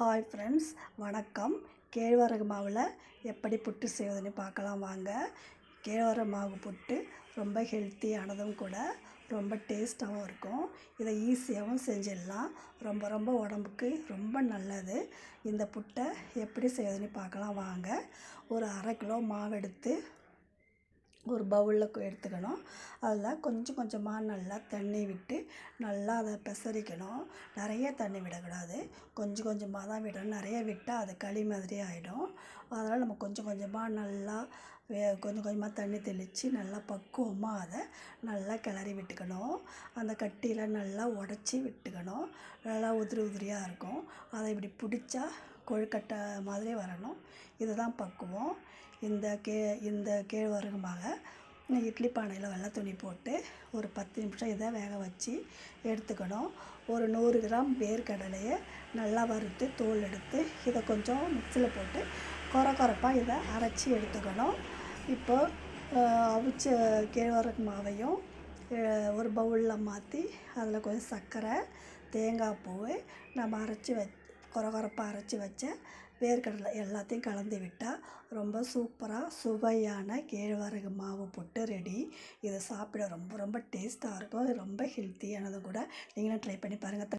Hi friends வணக்கம். கேழ்வரகு மாவில் எப்படி புட்டு செய்வதுன்னு பார்க்கலாம் வாங்க. கேழ்வரகு மாவு புட்டு ரொம்ப ஹெல்த்தியானதும் கூட ரொம்ப டேஸ்ட்டாகவும் இருக்கும். இதை ஈஸியாகவும் செஞ்சிடலாம். ரொம்ப ரொம்ப உடம்புக்கு ரொம்ப நல்லது. இந்த புட்டை எப்படி செய்வதுன்னு பார்க்கலாம் வாங்க. ஒரு அரை கிலோ மாவு எடுத்து ஒரு பவுலில் எடுத்துக்கணும். அதில் கொஞ்சம் கொஞ்சமாக நல்லா தண்ணி விட்டு நல்லா அதை பெசரிக்கணும். நிறைய தண்ணி விடக்கூடாது. கொஞ்சம் கொஞ்சமாக தான் விடணும். நிறைய விட்டால் அது களி மாதிரி ஆகிடும் அதனால் நம்ம கொஞ்சம் கொஞ்சமாக நல்லா வே கொஞ்சம் கொஞ்சமாக தண்ணி தெளித்து நல்லா பக்குவமாக அதை நல்லா கிளறி விட்டுக்கணும். அந்த கட்டியில் நல்லா உடச்சி விட்டுக்கணும். நல்லா உதிரி உதிரியாக இருக்கும். அதை இப்படி பிடிச்சா கொழுக்கட்டை மாதிரி வரணும். இதுதான் பக்குவம். இந்த கே இந்த கேழ்வரகு மாவை இட்லி பானையில் வெள்ளை துணி போட்டு ஒரு பத்து நிமிஷம் இதை வேக வச்சு எடுத்துக்கணும். ஒரு நூறு கிராம் வேர்க்கடலையை நல்லா வறுத்து தோல் எடுத்து இதை கொஞ்சம் மிக்சியில் போட்டு குறை குறைப்பாக இதை அரைச்சி எடுத்துக்கணும். இப்போ அவிச்ச கேழ்வரகு மாவையும் ஒரு பவுலில் மாற்றி அதில் கொஞ்சம் சர்க்கரை தேங்காய் பூ நம்ம அரைச்சி வச்சு கொரகொரப்பாக அரைச்சி வச்ச வேர்க்கடலை எல்லாத்தையும் கலந்து விட்டால் ரொம்ப சூப்பராக சுவையான கேழ்வரகு மாவு புட்டு ரெடி இதை சாப்பிட ரொம்ப ரொம்ப டேஸ்ட்டாக இருக்கும். ரொம்ப ஹெல்த்தியானது கூட. நீங்களும் ட்ரை பண்ணி பாருங்கள்